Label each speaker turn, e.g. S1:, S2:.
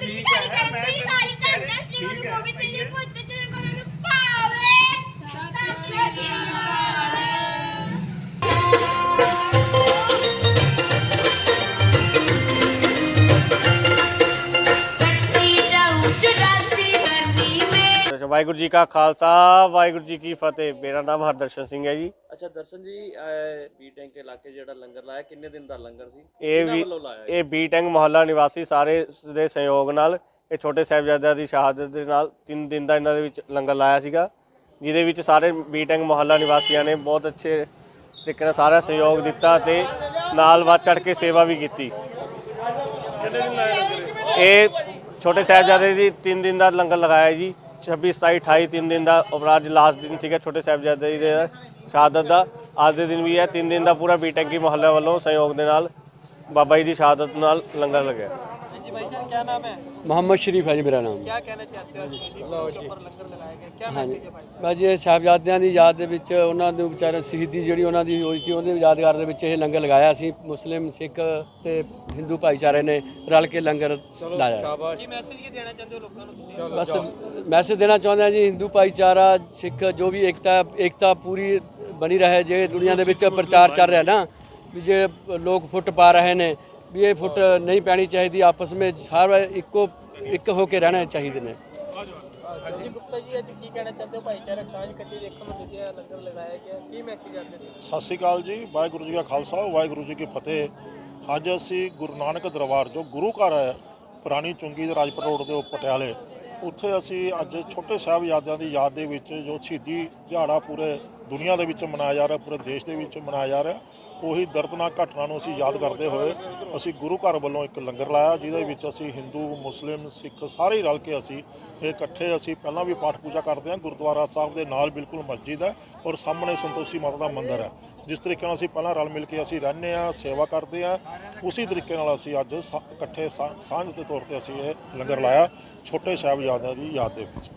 S1: ਠੀਕ ਹੈ ਮੈਂ
S2: ਸਾਰੀ ਕਰਦਾ
S3: ਵਾਹਿਗੁਰੂ ਜੀ ਕਾ ਖਾਲਸਾ ਵਾਹਿਗੁਰੂ ਜੀ ਕੀ ਫਤਿਹ। ਮੇਰਾ ਨਾਮ ਹਰਦਰਸ਼ਨ ਸਿੰਘ ਹੈ ਜੀ।
S4: ਅੱਛਾ ਦਰਸ਼ਨ ਜੀ ਬੀ ਟੈਂਕ ਇਲਾਕੇ ਜਿਹੜਾ ਲੰਗਰ ਲਾਇਆ ਕਿੰਨੇ ਦਿਨ ਦਾ ਲੰਗਰ ਸੀ?
S3: ਇਹ ਵੀ
S4: ਵੱਲੋਂ ਲਾਇਆ
S3: ਇਹ ਬੀ ਟੈਂਕ ਮੁਹੱਲਾ ਨਿਵਾਸੀ ਸਾਰੇ ਦੇ ਸਹਿਯੋਗ ਨਾਲ ਇਹ ਛੋਟੇ ਸਾਹਿਬਜ਼ਾਦਿਆਂ ਦੀ ਸ਼ਹਾਦਤ ਦੇ ਨਾਲ 3 ਦਿਨ ਦਾ ਇਹਨਾਂ ਦੇ ਵਿੱਚ ਲੰਗਰ ਲਾਇਆ ਸੀਗਾ ਜਿਹਦੇ ਵਿੱਚ ਸਾਰੇ ਬੀ ਟੈਂਕ ਮੁਹੱਲਾ ਨਿਵਾਸੀਆਂ ਨੇ ਬਹੁਤ ਅੱਛੇ ਤਰੀਕੇ ਨਾਲ ਸਾਰਾ ਸਹਿਯੋਗ ਦਿੱਤਾ ਤੇ ਨਾਲ ਵੱਧ ਚੜ ਕੇ ਸੇਵਾ ਵੀ ਕੀਤੀ। ਇਹ ਛੋਟੇ ਸਾਹਿਬਜ਼ਾਦੇ ਦੀ 3 ਦਿਨ ਦਾ ਲੰਗਰ ਲਗਾਇਆ ਜੀ। 26 27 28 3 ਦਿਨ ਦਾ ਉਪਰਾਜ ਲਾਸਟ ਦਿਨ ਸੀਗਾ, ਛੋਟੇ ਸਾਹਿਬਜ਼ਾਦੇ ਜੀ ਦੇ ਸ਼ਹਾਦਤ ਦਾ। ਅੱਜ ਦੇ ਦਿਨ ਵੀ ਹੈ, ਤਿੰਨ ਦਿਨ ਦਾ ਪੂਰਾ ਬੀਟੈਂਕੀ ਮੁਹੱਲੇ ਵੱਲੋਂ ਸਹਿਯੋਗ ਦੇ ਨਾਲ ਬਾਬਾ ਜੀ ਦੀ ਸ਼ਹਾਦਤ ਨਾਲ ਲੰਗਰ ਲੱਗਿਆ।
S5: भाईजान क्या नाम है
S6: मोहम्मद शरीफ है जी मेरा नाम
S5: क्या कहना चाहते हो शहीद के ऊपर लंगर लगाया गया क्या मैसेज है भाई
S6: ਬਸ ਇਹ ਸਾਹਿਬਜ਼ਾਦਿਆਂ ਦੀ ਯਾਦ ਦੇ ਵਿੱਚ ਉਹਨਾਂ ਨੂੰ ਵਿਚਾਰੇ ਸ਼ਹੀਦੀ ਜਿਹੜੀ ਉਹਨਾਂ ਦੀ ਹੋਈ ਸੀ ਉਹਦੇ ਯਾਦਗਾਰ ਦੇ ਵਿੱਚ ਇਹ ਲੰਗਰ ਲਗਾਇਆ ਸੀ ਮੁਸਲਿਮ ਸਿੱਖ ਤੇ ਹਿੰਦੂ ਭਾਈਚਾਰੇ ਨੇ ਰਲ ਕੇ ਲੰਗਰ ਲਾਇਆ
S5: जी मैसेज ਕੀ ਦੇਣਾ ਚਾਹੁੰਦੇ ਹੋ ਲੋਕਾਂ ਨੂੰ ਤੁਸੀਂ
S6: ਬਸ ਮੈਸੇਜ ਦੇਣਾ ਚਾਹੁੰਦੇ ਹਾਂ ਜੀ ਹਿੰਦੂ ਭਾਈਚਾਰਾ ਸਿੱਖ ਜੋ ਵੀ ਏਕਤਾ ਏਕਤਾ ਪੂਰੀ ਬਣੀ ਰਹੇ ਜੇ ਦੁਨੀਆ ਦੇ ਵਿੱਚ ਪ੍ਰਚਾਰ ਚੱਲ ਰਿਹਾ ਨਾ ਵੀ ਜੇ ਲੋਕ ਫੁੱਟ ਪਾ ਰਹੇ ਨੇ ਵੀ ਇਹ ਫੁੱਟ ਨਹੀਂ ਪੈਣੀ ਚਾਹੀਦੀ ਆਪਸ ਵਿੱਚ ਸਾਰੇ ਇੱਕੋ ਇੱਕ ਹੋ ਕੇ ਰਹਿਣਾ ਚਾਹੀਦੇ ਨੇ।
S5: ਜੀ ਗੁਪਤਾ ਜੀ ਅੱਜ ਕੀ ਕਹਿਣਾ ਚਾਹੁੰਦੇ ਹੋ? ਭਾਈਚਾਰਕ ਸਾਂਝ ਇਕੱਠੀ ਦੇਖਣ ਨੂੰ ਮਿਲਿਆ ਲੰਗਰ ਲਗਾਇਆ ਗਿਆ। ਕੀ ਮੈਸੇਜ ਆਉਂਦੇ ਨੇ
S7: ਸਤਿ ਸ਼੍ਰੀ ਅਕਾਲ ਜੀ ਵਾਹਿਗੁਰੂ ਜੀ ਕਾ ਖਾਲਸਾ ਵਾਹਿਗੁਰੂ ਜੀ ਕੀ ਫਤਿਹ। ਅੱਜ ਅਸੀਂ ਗੁਰੂ ਨਾਨਕ ਦਰਬਾਰ ਜੋ ਗੁਰੂ ਘਰ ਹੈ ਪੁਰਾਣੀ ਚੁੰਗੀ ਦੇ ਰਾਜਪੁਰ ਰੋਡ ਦੇ ਉੱਪਰ ਪਟਿਆਲੇ ਉੱਥੇ ਅਸੀਂ ਅੱਜ ਛੋਟੇ ਸਾਹਿਬਜ਼ਾਦਿਆਂ ਦੀ ਯਾਦ ਦੇ ਵਿੱਚ ਜੋ ਸ਼ਹੀਦੀ ਦਿਹਾੜਾ ਪੂਰੇ ਦੁਨੀਆ ਦੇ ਵਿੱਚ ਮਨਾਇਆ ਜਾ ਰਿਹਾ, ਪੂਰੇ ਦੇਸ਼ ਦੇ ਵਿੱਚ ਮਨਾਇਆ ਜਾ ਰਿਹਾ। ਉਹੀ ਦਰਦਨਾਕ ਘਟਨਾ ਨੂੰ ਅਸੀਂ ਯਾਦ ਕਰਦੇ ਹੋਏ ਅਸੀਂ ਗੁਰੂ ਘਰ ਵੱਲੋਂ ਇੱਕ ਲੰਗਰ ਲਾਇਆ, ਜਿਹਦੇ ਵਿੱਚ ਅਸੀਂ ਹਿੰਦੂ, ਮੁਸਲਿਮ, ਸਿੱਖ ਸਾਰੇ ਹੀ ਰਲ ਕੇ ਅਸੀਂ ਇਹ ਇਕੱਠੇ ਅਸੀਂ ਪਹਿਲਾਂ ਵੀ ਪਾਠ ਪੂਜਾ ਕਰਦੇ ਹਾਂ। ਗੁਰਦੁਆਰਾ ਸਾਹਿਬ ਦੇ ਨਾਲ ਬਿਲਕੁਲ ਮਸਜਿਦ ਹੈ ਔਰ ਸਾਹਮਣੇ ਸੰਤੋਸ਼ੀ ਮਾਤਾ ਦਾ ਮੰਦਿਰ ਹੈ। ਜਿਸ ਤਰੀਕੇ ਨਾਲ ਅਸੀਂ ਪਹਿਲਾਂ ਰਲ ਮਿਲ ਕੇ ਅਸੀਂ ਰਹਿੰਦੇ ਹਾਂ, ਸੇਵਾ ਕਰਦੇ ਹਾਂ, ਉਸੇ ਤਰੀਕੇ ਨਾਲ ਅਸੀਂ ਅੱਜ ਸਾ- ਇਕੱਠੇ ਸਾ- ਸਾਂਝ ਦੇ ਤੌਰ ਤੇ ਅਸੀਂ ਇਹ ਲੰਗਰ ਲਾਇਆ। ਛੋਟੇ ਸਾਹਿਬਜ਼ਾਦਿਆਂ ਦੀ ਯਾਦ ਦੇ ਵਿੱਚ।